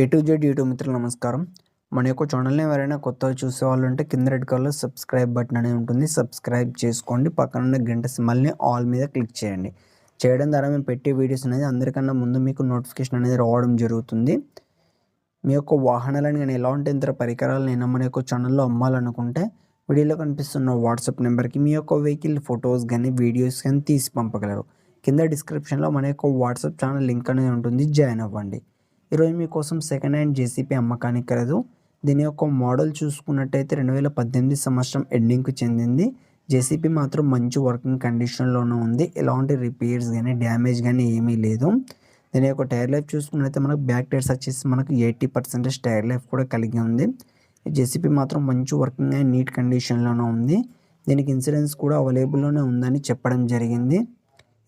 A to Z YouTube మిత్రులు నమస్కారం. మన యొక్క ఛానల్ని ఎవరైనా కొత్తగా చూసే వాళ్ళు ఉంటే కింద రెడ్ కలర్లో సబ్స్క్రైబ్ బటన్ అనేది ఉంటుంది. సబ్స్క్రైబ్ చేసుకోండి. పక్కన ఉన్న గంట సింబల్ని ఆల్ మీద క్లిక్ చేయండి. చేయడం ద్వారా మేము పెట్టే వీడియోస్ అనేది అందరికన్నా ముందు మీకు నోటిఫికేషన్ అనేది రావడం జరుగుతుంది. మీ యొక్క వాహనాలను కానీ ఎలాంటి ఇంత పరికరాలు నేను మన యొక్క ఛానల్లో అమ్మాలనుకుంటే వీడియోలో కనిపిస్తున్న వాట్సాప్ నెంబర్కి మీ యొక్క వెహికల్ ఫొటోస్ కానీ వీడియోస్ కానీ తీసి పంపగలరు. కింద డిస్క్రిప్షన్లో మన యొక్క వాట్సాప్ ఛానల్ లింక్ అనేది ఉంటుంది. జాయిన్ అవ్వండి. ఈరోజు మీకోసం సెకండ్ హ్యాండ్ జేసీపీ అమ్మకానికి కలదు. దీని యొక్క మోడల్ చూసుకున్నట్టయితే రెండు వేల పద్దెనిమిది సంవత్సరం ఎండింగ్కి చెందింది. జేసీపీ మాత్రం మంచి వర్కింగ్ కండిషన్లోనే ఉంది. ఎలాంటి రిపేర్స్ కానీ డ్యామేజ్ కానీ ఏమీ లేదు. దీని యొక్క టైర్ లైఫ్ చూసుకున్నట్లయితే మనకు బ్యాక్ టైర్స్ వచ్చేసి మనకు ఎయిటీ పర్సెంటేజ్ టైర్ లైఫ్ కూడా కలిగి ఉంది. జేసీపీ మాత్రం మంచి వర్కింగ్ అండ్ నీట్ కండిషన్లోనే ఉంది. దీనికి ఇన్సూరెన్స్ కూడా అవైలబుల్లోనే ఉందని చెప్పడం జరిగింది.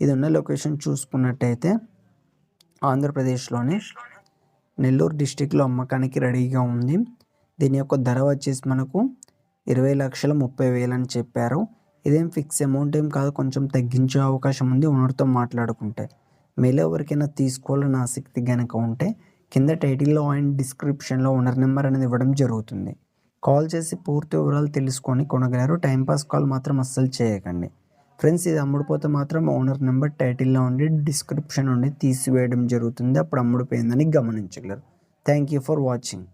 ఇది ఉన్న లొకేషన్ చూసుకున్నట్టయితే ఆంధ్రప్రదేశ్లోని నెల్లూరు డిస్టిక్లో అమ్మకానికి రెడీగా ఉంది. దీని యొక్క ధర వచ్చేసి మనకు ఇరవై లక్షల ముప్పై వేలు అని చెప్పారు. ఇదేం ఫిక్స్ అమౌంట్ ఏం కాదు కొంచెం తగ్గించే అవకాశం ఉంది ఓనర్తో మాట్లాడుకుంటే. మీలో ఎవరికైనా తీసుకోవాలని ఆసక్తి కనుక ఉంటే కింద టైటిల్లో అండ్ డిస్క్రిప్షన్లో ఓనర్ నెంబర్ అనేది ఇవ్వడం జరుగుతుంది. కాల్ చేసి పూర్తి వివరాలు తెలుసుకొని కొనగలరు. టైంపాస్ కాల్ మాత్రం అస్సలు చేయకండి. ఫ్రెండ్స్ ఇది అమ్ముడుపోతే మాత్రం ఓనర్ నెంబర్ టైటిల్లో ఉండి డిస్క్రిప్షన్ ఉండి తీసివేయడం జరుగుతుంది. అప్పుడు అమ్ముడుపోయిందని గమనించగలరు. Thank you for watching.